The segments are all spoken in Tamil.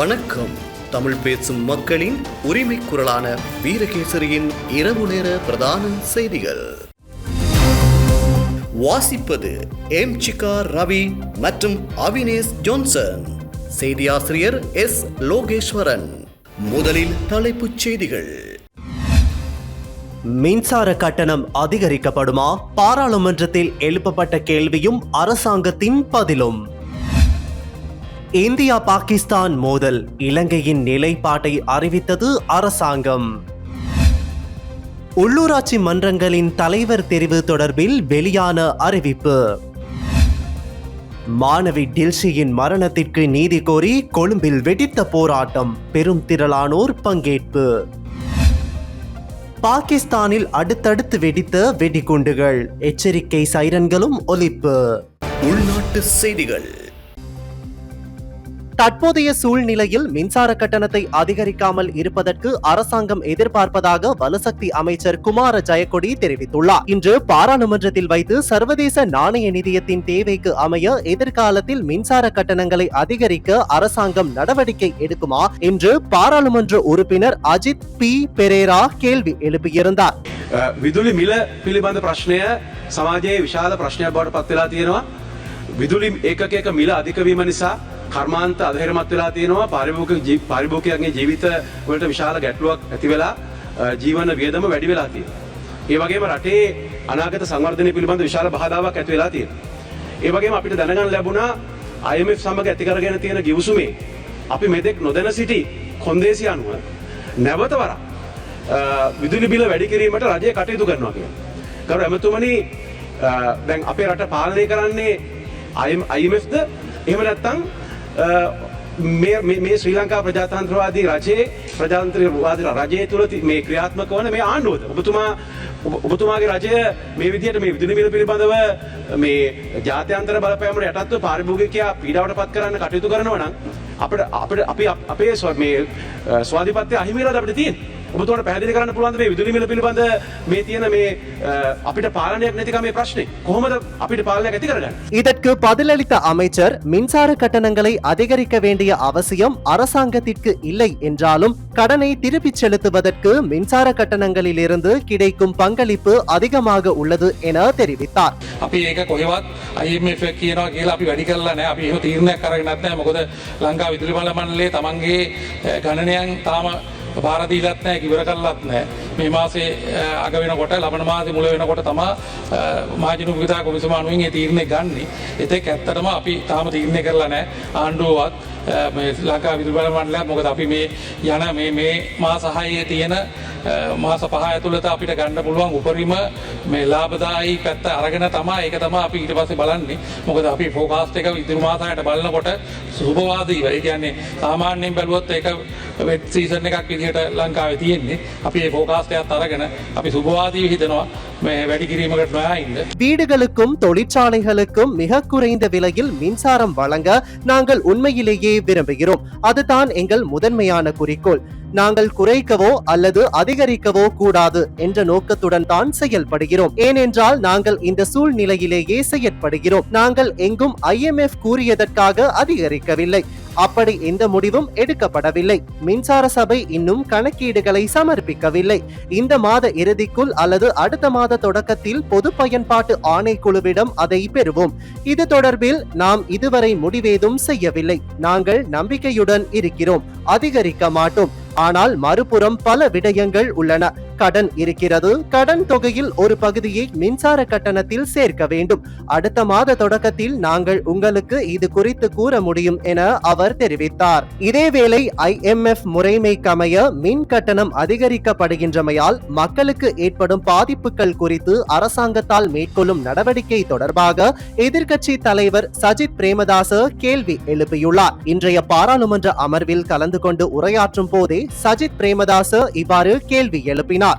வணக்கம். தமிழ் பேசும் மக்களின் உரிமை குரலான வீரகேசரியின் இரவு நேர பிரதான செய்திகள். வாசிப்பது எம் சிகா ரவி மற்றும் அவினேஷ் ஜோன்சன். செய்தியாசிரியர் எஸ் லோகேஸ்வரன். முதலில் தலைப்புச் செய்திகள். மின்சார கட்டணம் அதிகரிக்கப்படுமா? பாராளுமன்றத்தில் எழுப்பப்பட்ட கேள்வியும் அரசாங்கத்தின் பதிலும். இந்தியா பாகிஸ்தான் மோதல். இலங்கையின் நிலைப்பாட்டை அறிவித்தது அரசாங்கம். உள்ளூராட்சி மன்றங்களின் தலைவர் தெரிவு தொடர்பில் வெளியான அறிவிப்பு. மாணவி டில்ஷியின் மரணத்திற்கு நீதி கோரி கொழும்பில் வெடித்த போராட்டம். பெரும் திரளானோர் பங்கேற்பு. பாகிஸ்தானில் அடுத்தடுத்து வெடித்த வெடிகுண்டுகள். எச்சரிக்கை சைரன்களும் ஒலிப்பு. உள்நாட்டு செய்திகள். தற்போதைய சூழ்நிலையில் மின்சார கட்டணத்தை அதிகரிக்காமல் இருப்பதற்கு அரசாங்கம் எதிர்பார்ப்பதாக வலுசக்தி அமைச்சர் குமார ஜெயக்கொடி தெரிவித்துள்ளார் இன்று பாராளுமன்றத்தில் வைத்து சர்வதேச நாணய நிதியத்தின் தேவைக்கு அமைய எதிர்காலத்தில் மின்சார கட்டணங்களை அதிகரிக்க அரசாங்கம் நடவடிக்கை எடுக்குமா என்று பாராளுமன்ற உறுப்பினர் அஜித் பி பெரேரா கேள்வி எழுப்பியிருந்தார் විදුලි මිල පිළිබඳ ප්‍රශ්නය සමාජයේ විශාල ප්‍රශ්නයක් බවට පත්වෙලා තියෙනවා විදුලි ඒකක මිල අධිකවීම නිසා කර්මාන්ත අධහෙරමත් වෙලා තියෙනවා පාරිභෝගික පාරිභෝගිකයන්ගේ ජීවිත වලට විශාල ගැටලුවක් ඇති වෙලා අ, ජීවන වියදම වැඩි වෙලා තියෙනවා. ඒ වගේම රටේ අනාගත සංවර්ධනය පිළිබඳ විශාල බාධාවක් ඇති වෙලා තියෙනවා. ඒ වගේම අපිට දැනගන්න ලැබුණා IMF සමග ඇති කරගෙන තියෙන ගිවිසුමේ අපි මෙතෙක් නොදැන සිටි කොන්දේසි අනුව නැවත වරක් අ, විදුලි බිල වැඩි කිරීමට රජය කටයුතු කරනවා කියලා. කරු ඇමතුමනි අ, දැන් අපේ රට පාලනය කරන්නේ IMFද එහෙම නැත්තං මේ මේ ශ්‍රී ලංකා ප්‍රජාතන්ත්‍රවාදී රජයේ ප්‍රජාතන්ත්‍රවාදී රජය තුළ ති- මේ ක්‍රියාත්මක වන මේ ආණ්ඩුවද? ඔබතුමා ඔබ- ඔබතුමාගේ රජය මේ විදියට මේ විදුලි මිල පිළිබඳව මේ ජාත්‍යන්තර බලපෑමට යටත්ව පාරිභෝගිකයා පීඩාවට පත් කරන්න කටයුතු කරනවා නම් අපිට අපිට අපි අපේ ස්ව- මේ අ, ස්වාධිපත්‍ය අහිමිරද අපිට තියෙන ඔබතුමාට පැහැදිලි කරන්න පුළුවන් මේ විදුලි මිල පිළිබඳ මේ තියෙන මේ අ, අපිට පාලනයක් නැතිකම මේ ප්‍රශ්නේ කොහොමද අපිට පාලනයක් ඇති කරගන්නේ இதற்கு பதிலளித்த அமைச்சர் மின்சார கட்டணங்களை அதிகரிக்க வேண்டிய அவசியம் அரசாங்கத்திற்கு இல்லை என்றாலும் கடனை திருப்பிச் செலுத்துவதற்கு மின்சார கட்டணங்களிலிருந்து கிடைக்கும் பங்களிப்பு அதிகமாக உள்ளது என தெரிவித்தார் අපි ඒක කොහෙවත් IMF එක කියනවා කියලා අපි වැඩි කරලා නැහැ. අපි එහෙම තීරණයක් අරගෙන නැහැ. මොකද ලංකා විදුලි බල මණ්ඩලයේ තමන්ගේ අ, ගණනයන් තාම භාර දීලත් නැහැ, ඉවර කරලත් නැහැ. මේ මාසේ අ, අග වෙනකොට ලබන මාසේ මුල වෙනකොට තමා මහජන උපකාර කොමිසම අනුවෙන් ඒ තීරණය ගන්නේ. ඒතෙක් ඇත්තටම අපි තාම තීරණය කරලා නැහැ. ආණ්ඩුවවත් අ, මේ ලංකා විදුලි බල මණ්ඩලයත් මොකද අපි මේ යන මේ මේ මාස 6 තියෙන අ, මාස පහ ඇතුළත අපිට ගන්න පුළුවන් උපරිම මේ ලාභදායි පැත්ත අරගෙන තමා ඒක තමා අපි ඊට පස්සේ බලන්නේ මොකද අපි ෆෝකාස්ට් එක ඉදිරි මාසයට බලනකොට සුභවාදීව ඒ කියන්නේ සාමාන්‍යයෙන් බැලුවොත් ඒක වෙට් සීසන් එකක් විදිහට ලංකාවේ තියෙන්නේ අපි ඒ ෆෝකාස්ට් එකත් අරගෙන අපි සුභවාදීව හිතනවා මේ වැඩි කිරීමකට නොයා ඉන්න வீடுகளுக்கும் தொழிற்சாலைகளுக்கும் மிக குறைந்த விலையில் மின்சாரம் வழங்க நாங்கள் உண்மையிலேயே விரும்புகிறோம் அதுதான் எங்கள் முதன்மையான குறிக்கோள் நாங்கள் குறைக்கவோ அல்லது அதிகரிக்கவோ கூடாது என்ற நோக்கத்துடன் தான் செயல்படுகிறோம். ஏனென்றால் நாங்கள் இந்த சூழ்நிலையிலேயே செயற்படுகிறோம். நாங்கள் எங்கும் ஐஎம்எஃப் கூறியதற்காக அதிகரிக்கவில்லை. அப்படி எந்த முடிவும் எடுக்கப்படவில்லை. மின்சார சபை இன்னும் கணக்கீடுகளை சமர்ப்பிக்கவில்லை. இந்த மாத இறுதிக்குள் அல்லது அடுத்த மாத தொடக்கத்தில் பொது பயன்பாட்டு ஆணைக்குழுவிடம் அதை பெறுவோம். இது தொடர்பில் நாம் இதுவரை முடிவேதும் செய்யவில்லை. நாங்கள் நம்பிக்கையுடன் இருக்கிறோம். அதிகரிக்க மாட்டோம். ஆனால் மறுபுறம் பல விடயங்கள் உள்ளன. கடன் இருக்கிறது. கடன் தொகையில் ஒரு பகுதியை மின்சார கட்டணத்தில் சேர்க்க வேண்டும். அடுத்த மாத தொடக்கத்தில் நாங்கள் உங்களுக்கு இது குறித்து கூற முடியும் என அவர் தெரிவித்தார். இதேவேளை ஐஎம்எஃப் முறைமைக்கமைய மின் கட்டணம் அதிகரிக்கப்படுகின்றமையால் மக்களுக்கு ஏற்படும் பாதிப்புகள் குறித்து அரசாங்கத்தால் மேற்கொள்ளும் நடவடிக்கை தொடர்பாக எதிர்க்கட்சி தலைவர் சஜித் பிரேமதாச கேள்வி எழுப்பியுள்ளார். இன்றைய பாராளுமன்ற அமர்வில் கலந்து கொண்டு உரையாற்றும் போதே சஜித் பிரேமதாச இவ்வாறு கேள்வி எழுப்பினார்.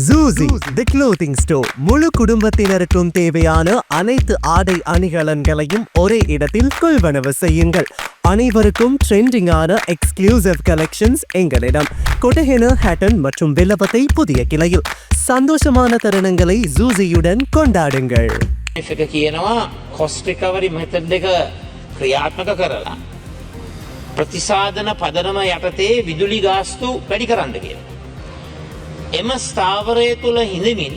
ஜூசி தி க்ளோத்திங் ஸ்டோர் முழு குடும்பத்தினருக்கும் தேவையான அனைத்து ஆடை அணிகலன்களையும் ஒரே இடத்தில் கொள்வனவு செய்யுங்கள் அனைவருக்கும் ட்ரெண்டிங்கான எக்ஸ்க்ளூசிவ் கலெக்ஷன்ஸ் எங்களிடம் கொட்டஹென ஹேட்டன் மற்றும் வில்லபத்தை புதிய கிளையில் சந்தோஷமான தருணங்களை ஜூசியுடன் கொண்டாடுங்கள் එක කියනවා කොස්ටිකවරි මෙතන් දෙක ක්‍රියාත්මක කරලා ප්‍රතිසාධන පදනම යටතේ විදුලි ගාස්තු වැඩි කරන්න කියලා. එම ස්ථාවරය තුළ හිඳමින්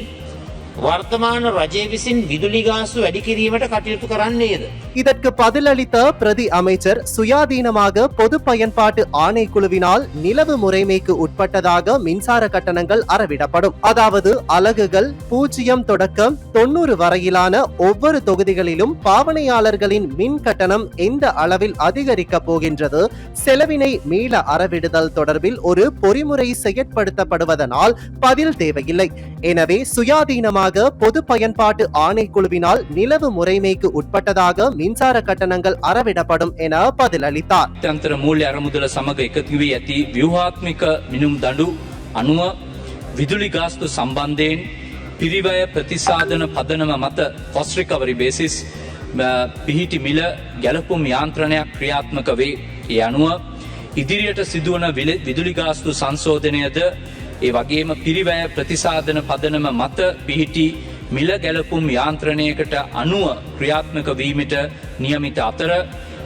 වර්තමාන රජය විසින් විදුලි ගාස්තු වැඩි කිරීමට කටයුතු කරන්නේද. இதற்கு பதிலளித்த பிரதி அமைச்சர் சுயாதீனமாக பொது பயன்பாட்டு ஆணைக்குழுவினால் நிலவு முறைமைக்கு உட்பட்டதாக மின்சார கட்டணங்கள் அறவிடப்படும் அதாவது அலகுகள் பூஜ்ஜியம் தொடக்கம் தொண்ணூறு வரையிலான ஒவ்வொரு தொகுதிகளிலும் பாவனையாளர்களின் மின் கட்டணம் எந்த அளவில் அதிகரிக்கப் போகின்றது செலவினை மீள அறவிடுதல் தொடர்பில் ஒரு பொறிமுறை செயற்படுத்தப்படுவதனால் பதில் தேவையில்லை எனவே சுயாதீனமாக பொது பயன்பாட்டு ஆணைக்குழுவினால் நிலவு முறைமைக்கு உட்பட்டதாக மின்சார கட்டணங்கள் அறவிடப்படும் என பதிலளித்தார் අත්‍යන්තර මූල්‍ය අරමුදල සමඟ එකතුවී ඇති ව්‍යවහාත්මික මිනුම් දඩු අනුව විදුලි ගාස්තු සම්බන්ධයෙන් පිරිවය ප්‍රතිසාධන පදනම මත පොස්රිකවරි බේසිස් පිහිටි මිල ගැලපුම් යාන්ත්‍රණයක් ක්‍රියාත්මක වේ ඒ අනුව ඉදිරියට සිදුවන විල- විදුලි ගාස්තු සංශෝධනයද ඒ වගේම පිරිවැය ප්‍රතිසාධන පදනම මත පිහිටි මිල ගැලපුම් යාන්ත්‍රණයකට අනුව ක්‍රියාත්මක වීමට නියමිත අතර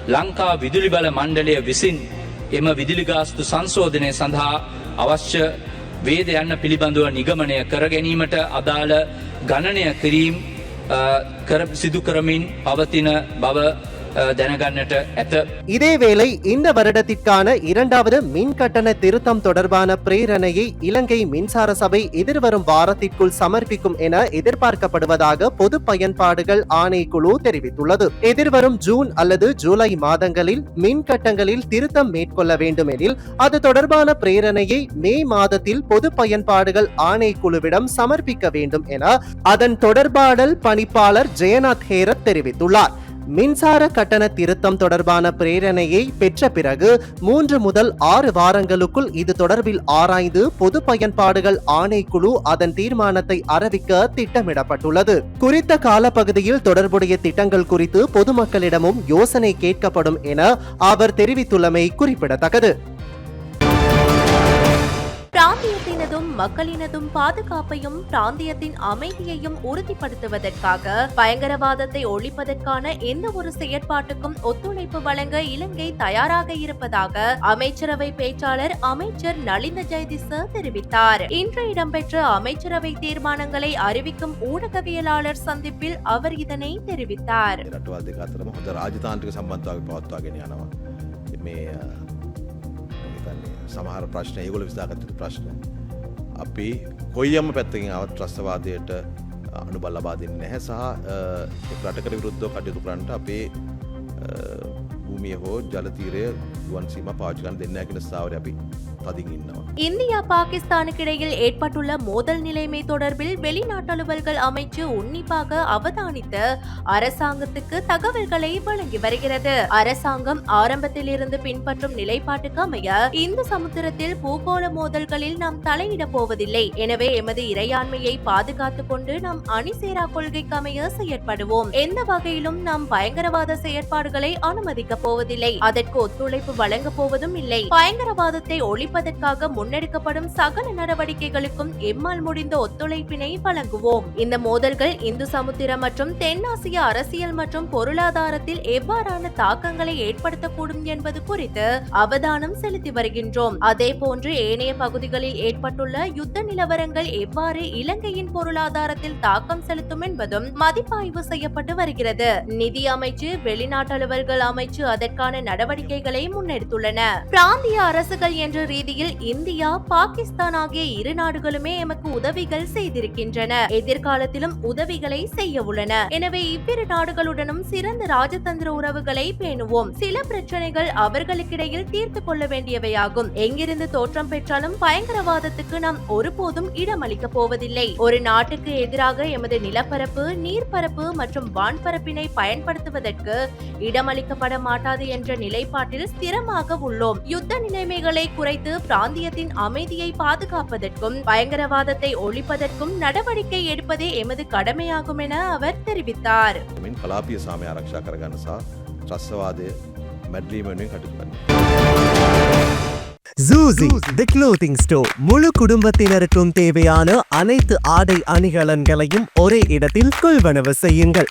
ලංකා විදුලි බල මණ්ඩලය විසින් එම විදිලිගාස්තු සංශෝධනය සඳහා අවශ්‍ය වේද යන්න පිළිබඳව නිගමනය කර ගැනීමට අදාළ ගණනය කිරීම් අ, කර සිදු කරමින් පවතින බව අ, දැනගන්නට ඇත. இதேவேளை இந்த வருடத்திற்கான இரண்டாவது மின் கட்டண திருத்தம் தொடர்பான பிரேரணையை இலங்கை மின்சார சபை எதிர்வரும் வாரத்திற்குள் சமர்ப்பிக்கும் என எதிர்பார்க்கப்படுவதாக பொது பயன்பாடுகள் ஆணைக்குழு தெரிவித்துள்ளது எதிர்வரும் ஜூன் அல்லது ஜூலை மாதங்களில் மின் கட்டங்களில் திருத்தம் மேற்கொள்ள வேண்டுமெனில் அது தொடர்பான பிரேரணையை மே மாதத்தில் பொது பயன்பாடுகள் ஆணைக்குழுவிடம் சமர்ப்பிக்க வேண்டும் என அதன் தொடர்பாடல் பணிப்பாளர் ஜெயநாத் ஹேரத் தெரிவித்துள்ளார் மின்சார கட்டண திருத்தம் தொடர்பான பிரேரணையை பெற்ற பிறகு மூன்று முதல் ஆறு வாரங்களுக்குள் இது தொடர்பில் ஆராய்ந்து பொது பயன்பாடுகள் ஆணைக்குழு அதன் தீர்மானத்தை அறிவிக்க திட்டமிடப்பட்டுள்ளது. குறித்த காலப்பகுதியில் தொடர்புடைய திட்டங்கள் குறித்து பொதுமக்களிடமும் யோசனை கேட்கப்படும் என அவர் தெரிவித்துள்ளமை குறிப்பிடத்தக்கது. பிராந்தியத்தினதும் மக்களினதும் பாதுகாப்பையும் பிராந்தியத்தின் அமைதியையும் உறுதிப்படுத்துவதற்காக பயங்கரவாதத்தை ஒழிப்பதற்கான எந்த ஒரு செயற்பாட்டுக்கும் ஒத்துழைப்பு வழங்க இலங்கை தயாராக இருப்பதாக அமைச்சரவை பேச்சாளர் அமைச்சர் நளிந்த ஜெயதிச தெரிவித்தார். இன்று இடம்பெற்ற அமைச்சரவை தீர்மானங்களை அறிவிக்கும் ஊடகவியலாளர் சந்திப்பில் அவர் இதனை தெரிவித்தார். සමහර ප්‍රශ්න ඒගොල විසාගත්තට ප්‍රශ්න. අපි කොයියම පැත්තකින් අවත් ත්‍රස්වාදයට අනු බල්ලබාදන්න නැහැ සහ එක් රටකට විරුද්ධ කටයුතු කරන්ට අපේ භූමිය හෝ ජලතීරය ගුවන් සීම පාචිකන් දෙන්න ඇකෙන ස්ථාවර අපි තදින් ඉන්නවා இந்தியா பாகிஸ்தானுக்கு இடையில் ஏற்பட்டுள்ள மோதல் நிலைமை தொடர்பில் வெளிநாட்டலுவல்கள் அமைச்சு உன்னிப்பாக அவதானித்து அரசாங்கத்துக்கு தகவல்களை வழங்கி வருகிறது அரசாங்கம் ஆரம்பத்தில் இருந்து பின்பற்றும் நிலைப்பாட்டுக்கு அமைய இந்து சமுத்திரத்தில் பூகோள மோதல்களில் நாம் தலையிடப் போவதில்லை எனவே எமது இறையாண்மையை பாதுகாத்துக் கொண்டு நாம் அணிசேரா கொள்கைக்கு அமைய செயற்படுவோம் எந்த வகையிலும் நாம் பயங்கரவாத செயற்பாடுகளை அனுமதிக்கப் போவதில்லை. அதற்கு ஒத்துழைப்பு வழங்கப் போவதும் இல்லை. பயங்கரவாதத்தை ஒழிப்பதற்காக முன்னெடுக்கப்படும் சகல நடவடிக்கைகளுக்கும் எம்மால் முடிந்த ஒத்துழைப்பினை வழங்குவோம். இந்த மோதல்கள் இந்து சமுத்திரம் மற்றும் தென்னாசிய அரசியல் மற்றும் பொருளாதாரத்தில் எவ்வாறான தாக்கங்களை ஏற்படுத்தக்கூடும் என்பது குறித்து அவதானம் செலுத்தி வருகின்றோம். அதே போன்று ஏனைய பகுதிகளில் ஏற்பட்டுள்ள யுத்த நிலவரங்கள் எவ்வாறு இலங்கையின் பொருளாதாரத்தில் தாக்கம் செலுத்தும் என்பதும் மதிப்பாய்வு செய்யப்பட்டு வருகிறது. நிதி அமைச்சு வெளிநாட்டலுவல்கள் அமைச்சு அதற்கான நடவடிக்கைகளை முன்னெடுத்துள்ளன. பிராந்திய அரசுகள் என்ற ரீதியில் இந்தியா பாகிஸ்தான் ஆகிய இரு நாடுகளுமே எமக்கு உதவிகள் செய்திருக்கின்றன. எதிர்காலத்திலும் உதவிகளை செய்ய உள்ளன. எனவே இவ்விரு நாடுகளுடனும் சிறந்த ராஜதந்திர உறவுகளை பேணுவோம். சில பிரச்சனைகள் அவர்களுக்கிடையில் தீர்த்து கொள்ள வேண்டியவையாகும். எங்கிருந்து தோற்றம் பெற்றாலும் பயங்கரவாதத்துக்கு நாம் ஒருபோதும் இடமளிக்க போவதில்லை. ஒரு நாட்டுக்கு எதிராக எமது நிலப்பரப்பு நீர்ப்பரப்பு மற்றும் வான்பரப்பினை பயன்படுத்துவதற்கு இடமளிக்கப்பட காட்டாது என்ற நிலைப்பாட்டில் ஸ்திரமாக உள்ளோம். யுத்த நிலைமைகளை குறைத்து பிராந்தியத்தின் அமைதியை பாதுகாப்பதற்கும் பயங்கரவாதத்தை ஒழிப்பதற்கும் நடவடிக்கை எடுப்பதே எமது கடமையாகும் என அவர் தெரிவித்தார். ஜூசி தி க்ளோத்திங் ஸ்டோர் முழு குடும்பத்தினருக்கும் தேவையான அனைத்து ஆடை அணிகலன்களையும் ஒரே இடத்தில் கொள்வனவு செய்யுங்கள்.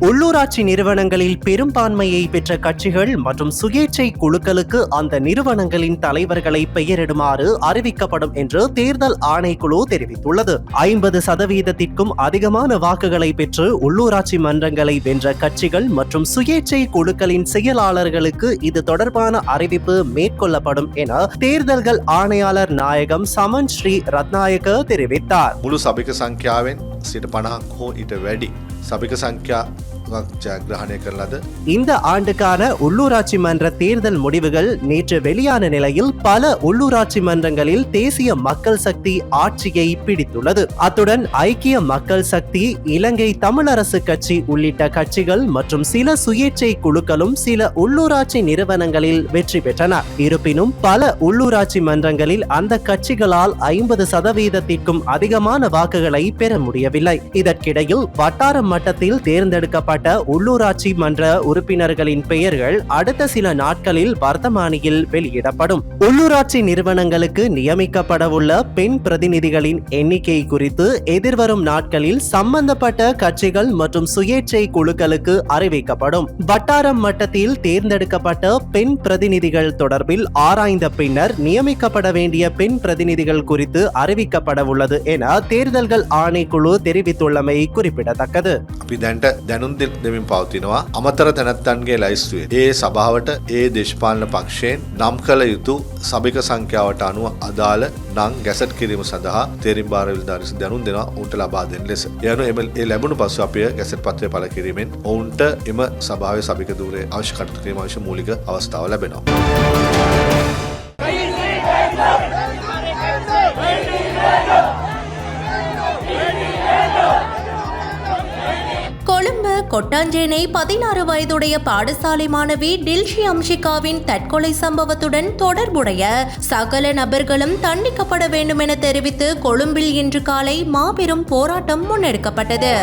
உள்ளூராட்சி நிறுவனங்களில் பெரும்பான்மையை பெற்ற கட்சிகள் மற்றும் சுயேட்சை குழுக்களுக்கு அந்த நிறுவனங்களின் தலைவர்களை பெயரிடுமாறு அறிவிக்கப்படும் என்று தேர்தல் ஆணைக்குழு தெரிவித்துள்ளது. ஐம்பது சதவீதத்திற்கும் அதிகமான வாக்குகளை பெற்று உள்ளூராட்சி மன்றங்களை வென்ற கட்சிகள் மற்றும் சுயேட்சை குழுக்களின் செயலாளர்களுக்கு இது தொடர்பான அறிவிப்பு மேற்கொள்ளப்படும் என தேர்தல்கள் ஆணையாளர் நாயகம் சமன் ஸ்ரீ ரத்நாயக தெரிவித்தார். முழு சபைக்கு சங்கியாவின் சிறு பணாக்கோ இட்டு வெடி சபைக்கு சங்கியா இந்த ஆண்டுக்கான உள்ளூராட்சி மன்ற தேர்தல் முடிவுகள் நேற்று வெளியான நிலையில் பல உள்ளூராட்சி மன்றங்களில் தேசிய மக்கள் சக்தி ஆட்சியை பிடித்துள்ளது. அத்துடன் ஐக்கிய மக்கள் சக்தி இலங்கை தமிழரசு கட்சி உள்ளிட்ட கட்சிகள் மற்றும் சில சுயேட்சை குழுக்களும் சில உள்ளூராட்சி நிறுவனங்களில் வெற்றி பெற்றன. இருப்பினும் பல உள்ளூராட்சி மன்றங்களில் அந்த கட்சிகளால் ஐம்பது சதவீதத்திற்கும் அதிகமான வாக்குகளை பெற முடியவில்லை. இதற்கிடையில் வட்டார மட்டத்தில் தேர்ந்தெடுக்கப்பட்ட உள்ளூராட்சி மன்ற உறுப்பினர்களின் பெயர்கள் அடுத்த சில நாட்களில் வர்த்தமானியில் வெளியிடப்படும். உள்ளூராட்சி நிறுவனங்களுக்கு நியமிக்கப்படவுள்ள பெண் பிரதிநிதிகளின் எண்ணிக்கை குறித்து எதிர்வரும் நாட்களில் சம்பந்தப்பட்ட கட்சிகள் மற்றும் சுயேட்சை குழுக்களுக்கு அறிவிக்கப்படும். வட்டாரம் மட்டத்தில் தேர்ந்தெடுக்கப்பட்ட பெண் பிரதிநிதிகள் தொடர்பில் ஆராய்ந்த பின்னர் நியமிக்கப்பட வேண்டிய பெண் பிரதிநிதிகள் குறித்து அறிவிக்கப்படவுள்ளது என தேர்தல்கள் ஆணைக்குழு தெரிவித்துள்ளமை குறிப்பிடத்தக்கது. අපි දැන්ට දැනුම් දෙ- දෙමින් පවතිනවා අමතර තැනැත්තන්ගේ ලයිස්තුවේ ඒ සභාවට ඒ දේශපාලන පක්ෂයෙන් නම් කළ යුතු සභික සංඛ්‍යාවට අනුව අදාළ නං ගැසට් කිරීම සඳහා තේරිම් භාරවිල් ධරිසි දැනුම් දෙෙන ඔවුන්ට ලබා දෙන්න ලෙස යනු එම ඒ ලැබුණු පසු අපිය ගැසට පත්‍රය පල කිරීමෙන් ඔවුන්ට එම සභාව සභික දූරේ අවශ්‍ය කටතු කිරීම අවශ්‍ය මූලික අවස්ථාව ලැබෙනවා. கொட்டாஞ்சேனை பதினாறு வயதுடைய பாடசாலை மாணவி டில்ஷி அம்ஷிகாவின் தற்கொலை சம்பவத்துடன் தொடர்புடைய சகல நபர்களும் தண்டிக்கப்பட வேண்டும் என தெரிவித்து கொழும்பில் இன்று காலை மாபெரும் போராட்டம் முன்னெடுக்கப்பட்டது.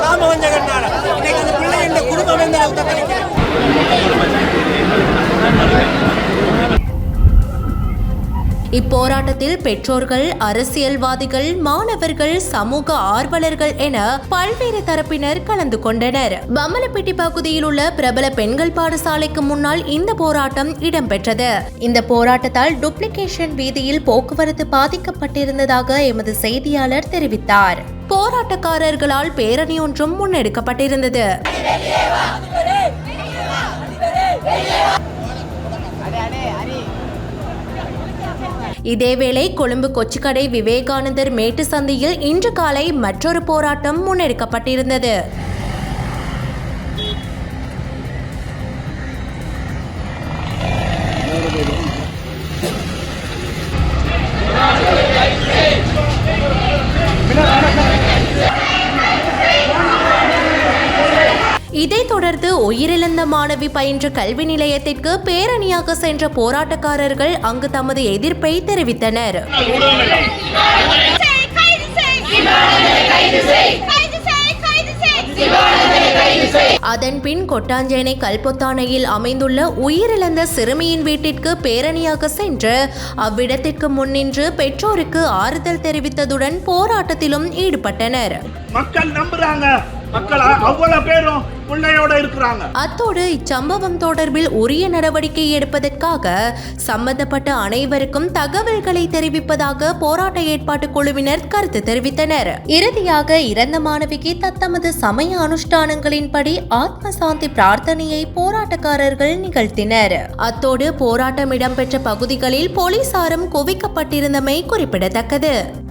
காம இந்த இன்னைக்கு இப்போராட்டத்தில் பெற்றோர்கள் அரசியல்வாதிகள் மாணவர்கள் சமூக ஆர்வலர்கள் என பல்வேறு தரப்பினர் கலந்து கொண்டனர். பம்மலப்பட்டி பகுதியில் உள்ள பிரபல பெண்கள் பாடசாலைக்கு முன்னால் இந்த போராட்டம் இடம்பெற்றது. இந்த போராட்டத்தால் டுப்ளிகேஷன் வீதியில் போக்குவரத்து பாதிக்கப்பட்டிருந்ததாக எமது செய்தியாளர் தெரிவித்தார். போராட்டக்காரர்களால் பேரணி ஒன்றும் முன்னெடுக்கப்பட்டிருந்தது. இதேவேளை கொழும்பு கொச்சிக்கடை விவேகானந்தர் மேட்டு சந்தையில் இன்று காலை மற்றொரு போராட்டம் முன்னெடுக்கப்பட்டிருந்தது. உயிரிழந்த மாணவி பயின்ற கல்வி நிலையத்திற்கு பேரணியாக சென்ற போராட்டக்காரர்கள் அங்கு தமது எதிர்ப்பை தெரிவித்தனர். அதன்பின் கொட்டாஞ்சேனை கல்பொத்தானையில் அமைந்துள்ள உயிரிழந்த சிறுமியின் வீட்டிற்கு பேரணியாக சென்று அவ்விடத்திற்கு முன்னின்று பெற்றோருக்கு ஆறுதல் தெரிவித்ததுடன் போராட்டத்திலும் ஈடுபட்டனர். மக்கள் நம்புறாங்க. மக்கள் அவ்வளவு பேரும் பிள்ளையோட இருக்கிறாங்க. அத்தோடு இச்சம்பவம் தொடர்பில் உரிய நடவடிக்கை எடுப்பதற்காக சம்பந்தப்பட்ட அனைவருக்கும் தகவல்களை தெரிவிப்பதாக போராட்ட ஏற்பாட்டு குழுவினர் கருத்து தெரிவித்தனர். இறுதியாக இறந்த மாணவிக்கு தத்தமது சமய அனுஷ்டானங்களின்படி ஆத்ம சாந்தி பிரார்த்தனையை போராட்டக்காரர்கள் நிகழ்த்தினர். அத்தோடு போராட்டம் இடம்பெற்ற பகுதிகளில் போலீசாரும் குவிக்கப்பட்டிருந்தமை குறிப்பிடத்தக்கது.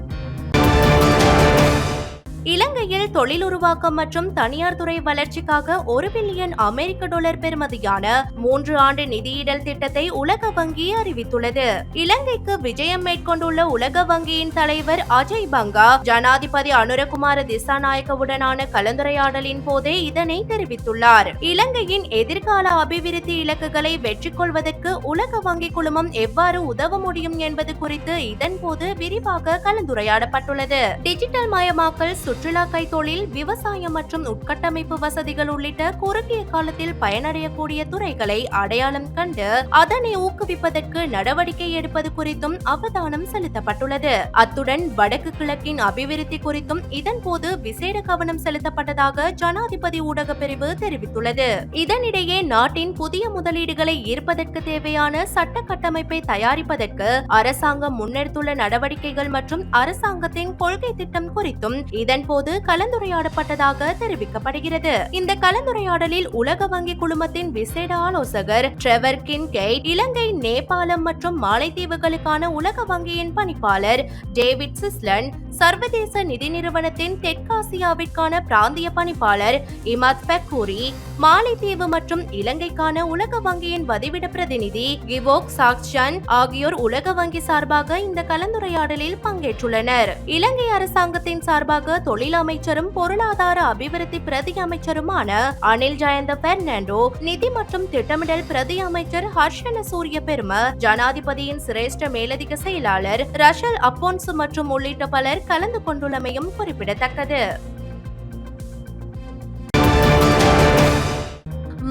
இலங்கையில் தொழில் உருவாக்கம் மற்றும் தனியார் துறை வளர்ச்சிக்காக ஒரு பில்லியன் அமெரிக்க டாலர் பெறுமதியான மூன்று ஆண்டு நிதியிடல் திட்டத்தை உலக வங்கி அறிவித்துள்ளது. இலங்கைக்கு விஜயம் மேற்கொண்டுள்ள உலக வங்கியின் தலைவர் அஜய் பங்கா ஜனாதிபதி அனுரகுமார திசாநாயக்கவுடனான கலந்துரையாடலின் போதே இதனை தெரிவித்துள்ளார். இலங்கையின் எதிர்கால அபிவிருத்தி இலக்குகளை வெற்றி கொள்வதற்கு உலக வங்கி குழுமம் எவ்வாறு உதவ முடியும் என்பது குறித்து இதன்போது விரிவாக கலந்துரையாடப்பட்டுள்ளது. டிஜிட்டல் மயமாக்கல் சுற்றுலா கைத்தொழில் விவசாயம் மற்றும் உட்கட்டமைப்பு வசதிகள் உள்ளிட்ட குறுகிய காலத்தில் பயனடையக்கூடிய துறைகளை அடையாளம் கண்டு அதனை ஊக்குவிப்பதற்கு நடவடிக்கை எடுப்பது குறித்தும் அவதானம் செலுத்தப்பட்டுள்ளது. அத்துடன் வடக்கு கிழக்கின் அபிவிருத்தி குறித்தும் இதன்போது விசேட கவனம் செலுத்தப்பட்டதாக ஜனாதிபதி ஊடக பிரிவு தெரிவித்துள்ளது. இதனிடையே நாட்டின் புதிய முதலீடுகளை ஈர்ப்பதற்கு தேவையான சட்ட கட்டமைப்பை தயாரிப்பதற்கு அரசாங்கம் முன்னெடுத்துள்ள நடவடிக்கைகள் மற்றும் அரசாங்கத்தின் கொள்கை திட்டம் குறித்தும் இதன் போது கலந்துரையாடப்பட்டதாக தெரிவிக்கப்படுகிறது. இந்த கலந்துரையாடலில் உலக வங்கி குழுமத்தின் விசேட ஆலோசகர் ட்ரெவர் கின்கெய்ட் இலங்கை நேபாளம் மற்றும் மாலைத்தீவுகளுக்கான உலக வங்கியின் பணிப்பாளர் டேவிட் சிஸ்லன் சர்வதேச நிதி நிறுவனத்தின் தெற்காசியாவிற்கான பிராந்திய பணிப்பாளர் இமாத் பெக்கூரி மாலைத்தீவு மற்றும் இலங்கைக்கான உலக வங்கியின் வதிவிட பிரதிநிதி கிவோக் சாக்சன் ஆகியோர் உலக வங்கி சார்பாக இந்த கலந்துரையாடலில் பங்கேற்றுள்ளனர். இலங்கை அரசாங்கத்தின் சார்பாக தொழில் அமைச்சரும் பொருளாதார அபிவிருத்தி பிரதி அமைச்சருமான அனில் ஜயந்த பெர்னாண்டோ நிதி மற்றும் திட்டமிடல் பிரதி அமைச்சர் ஹர்ஷன சூரிய பெரும ஜனாதிபதியின் சிரேஷ்ட மேலதிக செயலாளர் ரஷல் அப்போன்சு மற்றும் உள்ளிட்ட பலர் கலந்து கொண்டுள்ளமையும் குறிப்பிடத்தக்கது.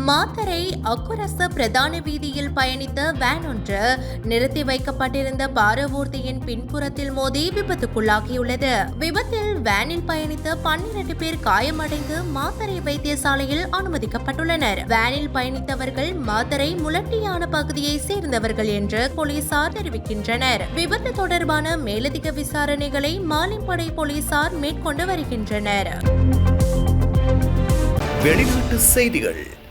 மாத்தரை அக்குரச பிரதான வீதியில் பயணித்த வேன் ஒன்று நிறுத்தி வைக்கப்பட்டிருந்த பாரவூர்த்தியின் பின்புறத்தில் மோதி விபத்துக்குள்ளாகியுள்ளது. விபத்தில் வேனில் பயணித்த பன்னிரண்டு பேர் காயமடைந்து மாத்தரை வைத்தியசாலையில் அனுமதிக்கப்பட்டுள்ளனர். வேனில் பயணித்தவர்கள் மாத்தரை முலட்டியான பகுதியை சேர்ந்தவர்கள் என்று போலீசார் தெரிவிக்கின்றனர். விபத்து தொடர்பான மேலதிக விசாரணைகளை மாலிம்படை போலீசார் மேற்கொண்டு வருகின்றனர். வெளிநாட்டு செய்திகள்.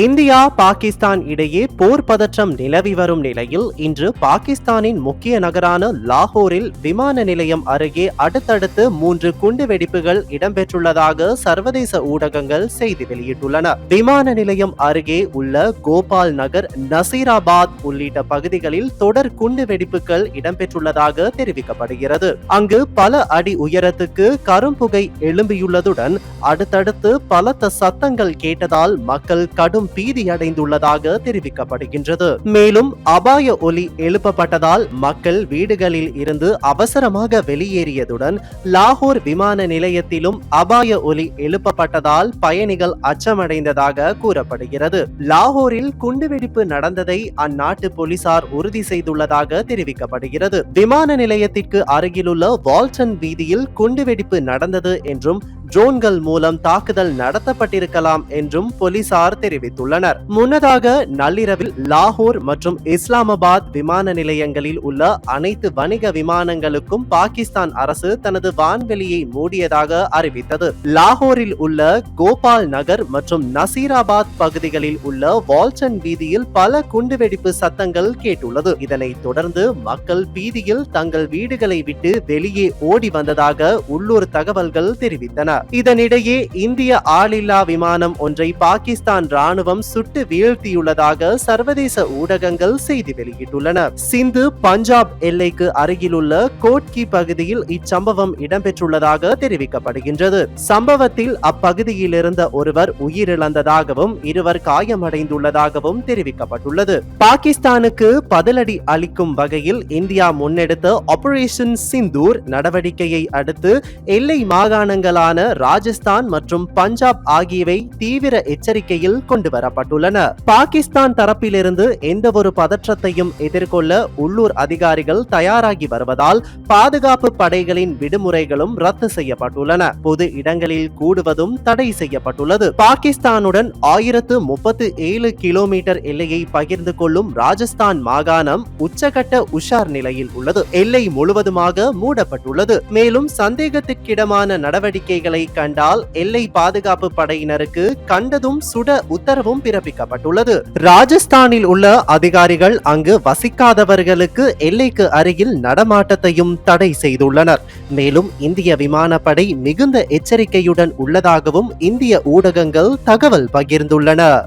இந்தியா பாகிஸ்தான் இடையே போர் பதற்றம் நிலவி வரும் நிலையில் இன்று பாகிஸ்தானின் முக்கிய நகரான லாகூரில் விமான நிலையம் அருகே அடுத்தடுத்து மூன்று குண்டு வெடிப்புகள் இடம்பெற்றுள்ளதாக சர்வதேச ஊடகங்கள் செய்தி வெளியிட்டுள்ளன. விமான நிலையம் அருகே உள்ள கோபால் நகர் நசீராபாத் உள்ளிட்ட பகுதிகளில் தொடர் குண்டு வெடிப்புகள் இடம்பெற்றுள்ளதாக தெரிவிக்கப்படுகிறது. அங்கு பல அடி உயரத்துக்கு கரும்புகை எழும்பியுள்ளதுடன் அடுத்தடுத்து பலத்த சத்தங்கள் கேட்டதால் மக்கள் கடும் பீதியடைந்துள்ளதாக தெரிவிக்கப்படுகின்றது. மேலும் அபாய ஒலி எழுப்பப்பட்டதால் மக்கள் வீடுகளில் இருந்து அவசரமாக வெளியேறியதுடன் லாகூர் விமான நிலையத்திலும் அபாய ஒலி எழுப்பப்பட்டதால் பயணிகள் அச்சமடைந்ததாக கூறப்படுகிறது. லாகூரில் குண்டுவெடிப்பு நடந்ததை அந்நாட்டு போலீசார் உறுதி செய்துள்ளதாக தெரிவிக்கப்படுகிறது. விமான நிலையத்திற்கு அருகிலுள்ள வால்டன் வீதியில் குண்டுவெடிப்பு நடந்தது என்றும் ட்ரோன்கள் மூலம் தாக்குதல் நடத்தப்பட்டிருக்கலாம் என்றும் போலீசார் தெரிவித்துள்ளனர். முன்னதாக நள்ளிரவில் லாகூர் மற்றும் இஸ்லாமாபாத் விமான நிலையங்களில் உள்ள அனைத்து வணிக விமானங்களுக்கும் பாகிஸ்தான் அரசு தனது வான்வெளியை மூடியதாக அறிவித்தது. லாகூரில் உள்ள கோபால் நகர் மற்றும் நசீராபாத் பகுதிகளில் உள்ள வால்சன் வீதியில் பல குண்டுவெடிப்பு சத்தங்கள் கேட்டுள்ளது. இதனைத் தொடர்ந்து மக்கள் பீதியில் தங்கள் வீடுகளை விட்டு வெளியே ஓடி வந்ததாக உள்ளூர் தகவல்கள் தெரிவித்தன. இதனிடையே இந்திய ஆளில்லா விமானம் ஒன்றை பாகிஸ்தான் ராணுவம் சுட்டு வீழ்த்தியுள்ளதாக சர்வதேச ஊடகங்கள் செய்தி வெளியிட்டுள்ளன. சிந்து பஞ்சாப் எல்லைக்கு அருகிலுள்ள கோட்கி பகுதியில் இச்சம்பவம் இடம்பெற்றுள்ளதாக தெரிவிக்கப்படுகின்றது. சம்பவத்தில் அப்பகுதியில் இருந்த ஒருவர் உயிரிழந்ததாகவும் இருவர் காயமடைந்துள்ளதாகவும் தெரிவிக்கப்பட்டுள்ளது. பாகிஸ்தானுக்கு பதிலடி அளிக்கும் வகையில் இந்தியா முன்னெடுத்த ஆபரேஷன் சிந்தூர் நடவடிக்கையை அடுத்து எல்லை மாகாணங்களான ராஜஸ்தான் மற்றும் பஞ்சாப் ஆகியவை தீவிர எச்சரிக்கையில் கொண்டு வரப்பட்டுள்ளன பாகிஸ்தான் தரப்பிலிருந்து எந்தவொரு பதற்றத்தையும் எதிர்கொள்ள உள்ளூர் அதிகாரிகள் தயாராகி வருவதால் பாதுகாப்பு படைகளின் விடுமுறைகளும் ரத்து செய்யப்பட்டுள்ளன. பொது இடங்களில் கூடுவதும் தடை செய்யப்பட்டுள்ளது. பாகிஸ்தானுடன் ஆயிரத்து முப்பத்து ஏழு கிலோமீட்டர் எல்லையை பகிர்ந்து கொள்ளும் ராஜஸ்தான் மாகாணம் உச்சகட்ட உஷார் நிலையில் உள்ளது. எல்லை முழுவதுமாக மூடப்பட்டுள்ளது. மேலும் சந்தேகத்திற்கிடமான நடவடிக்கைகளை கண்டால் எல்லை பாதுகாப்பு படையினருக்கு கண்டதும் சுட உத்தரவும் பிறப்பிக்கப்பட்டுள்ளது. ராஜஸ்தானில் உள்ள அதிகாரிகள் அங்கு வசிக்காதவர்களுக்கு எல்லைக்கு அருகில் நடமாட்டத்தையும் தடை செய்துள்ளனர். மேலும் இந்திய விமானப்படை மிகுந்த எச்சரிக்கையுடன் உள்ளதாகவும் இந்திய ஊடகங்கள் தகவல் பகிர்ந்துள்ளன.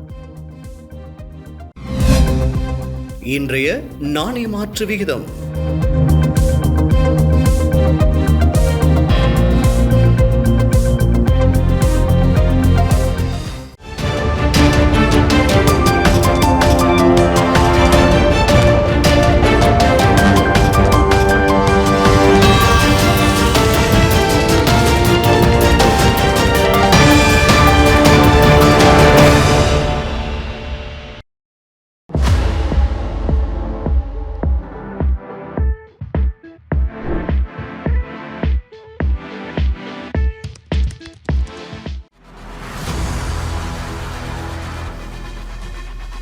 இன்றைய நாணய மாற்று விகிதம்.